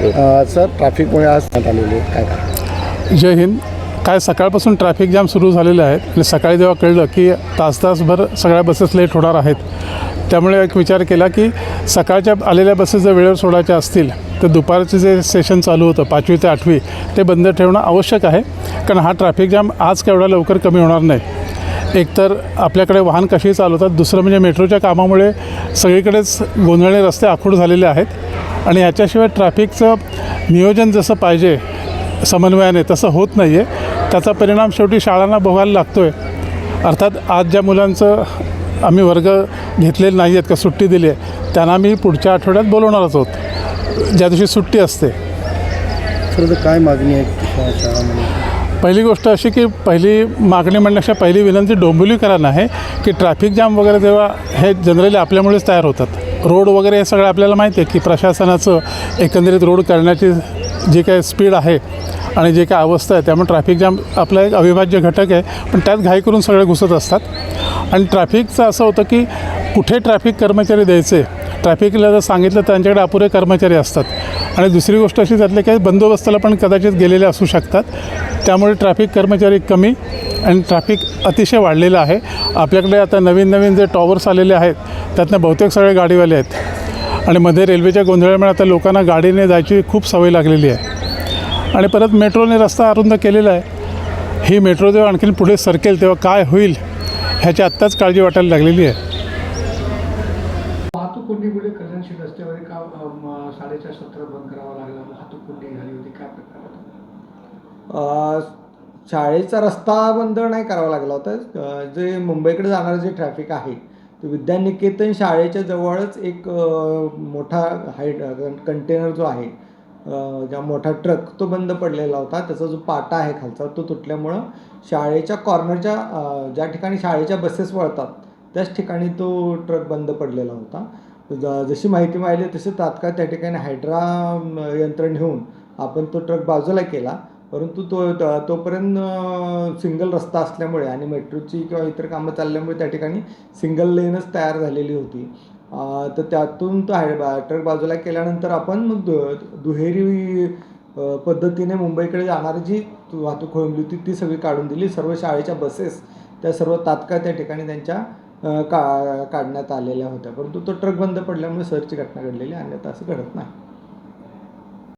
अ, sir ट्रॅफिकमुळे आज आलेले काय काय जय हिंद. काय सकाळपासून ट्रॅफिक जाम सुरू झालेले आहेत. आणि सकाळी जेव्हा कळलं की तास तासभर सगळ्या बसेस लेट होणार आहेत त्यामुळे एक विचार केला की सकाळच्या आलेल्या बसेस जर वेळेवर सोडायच्या असतील तर दुपारचे जे सेशन चालू होतं पाचवी ते आठवी ते बंद ठेवणं आवश्यक आहे. कारण हा ट्रॅफिक जाम आज केवढा लवकर कमी होणार नाही एकतर आपल्याकडे वाहन कशी चालवतात दुसरं म्हणजे मेट्रोच्या कामामुळे सगळीकडेच गोंधळणे रस्ते आखूड झालेले आहेत. आणि याच्याशिवाय ट्रॅफिकचं नियोजन जसं पाहिजे समन्वयाने तसं होत नाही आहे त्याचा परिणाम शेवटी शाळांना भोगायला लागतो आहे अर्थात आज ज्या मुलांचं आम्ही वर्ग घेतलेले नाही आहेत का सुट्टी दिली आहे त्यांना आम्ही पुढच्या आठवड्यात बोलवणारच आहोत. ज्या दिवशी सुट्टी असते. सर आता काय मागणी आहे शाळामध्ये? पहिली गोष्ट अशी की पहिली मागणी म्हणण्यापेक्षा पहिली विनंती डोंबिवलीकरांना आहे की ट्रॅफिक जाम वगैरे जेव्हा हे जनरली आपल्यामुळेच तयार होतात. रोड वगैरे हे सगळं आपल्याला माहिती आहे की प्रशासनाचं एकंदरीत रोड करण्याची जे काही स्पीड आहे आणि जे काय अवस्था आहे त्यामुळे ट्रॅफिक जाम आपला एक अविभाज्य घटक आहे. पण त्यात घाई करून सगळे घुसत असतात. आणि ट्रॅफिकचं असं होतं की कुठे ट्रॅफिक कर्मचारी द्यायचे? ट्रॅफिकला जर सांगितलं त्यांच्याकडे अपुरे कर्मचारी असतात. आणि दुसरी गोष्ट अशी त्यातले काही बंदोबस्ताला पण कदाचित गेलेले असू शकतात. त्यामुळे ट्रॅफिक कर्मचारी कमी आणि ट्रॅफिक अतिशय वाढलेलं आहे. आपल्याकडे आता नवीन नवीन जे टॉवर्स आलेले आहेत त्यातनं बहुतेक सगळे गाडीवाले आहेत. आणि मध्ये रेल्वेच्या गोंधळामुळे आता लोकांना गाडीने जायची खूप सवय लागलेली आहे. आणि परत मेट्रोने रस्ता अरुंद केलेला आहे. ही मेट्रो जेव्हा आणखीन पुढे सरकेल तेव्हा काय होईल ह्याची आत्ताच काळजी वाटायला लागलेली आहे. वाहतूक कोंडीमुळे कल्याणशील रस्त्यावर का अम, साडेचार सत्र बंद करावा लागला. वाहतूक कोंडी झाली होती. काय प्रकार होता? अ, शाळेचा रस्ता बंद नाही करावा लागला होता. जे मुंबईकडे जाणारं जे ट्रॅफिक आहे विद्यानिकेतन शाळेच्या जवळच एक मोठा हाईट कंटेनर जो आहे ज्या मोठा ट्रक तो बंद पडलेला होता. त्याचा जो पाटा आहे खालचा तो तुटल्यामुळं शाळेच्या कॉर्नरच्या ज्या ठिकाणी शाळेच्या बसेस वळतात त्याच ठिकाणी तो ट्रक बंद पडलेला होता. ज जशी माहिती मिळाली तसं तात्काळ त्या ठिकाणी हायड्रा यंत्र नेऊन आपण तो ट्रक बाजूला केला. परंतु तो तोपर्यंत सिंगल रस्ता असल्यामुळे आणि मेट्रोची किंवा इतर कामं चालल्यामुळे त्या ठिकाणी सिंगल लेनच तयार झालेली होती. तर त्यातून तो हाय बा- ट्रक बाजूला केल्यानंतर आपण मग दु दुहेरी पद्धतीने मुंबईकडे जाणारी जी वाहतूक खोळंबली होती ती सगळी काढून दिली. सर्व शाळेच्या बसेस त्या सर्व तात्काळ त्या ठिकाणी त्यांच्या का काढण्यात आलेल्या होत्या. परंतु तो ट्रक बंद पडल्यामुळे सरची घटना घडलेली अन्यथा असं घडत नाही.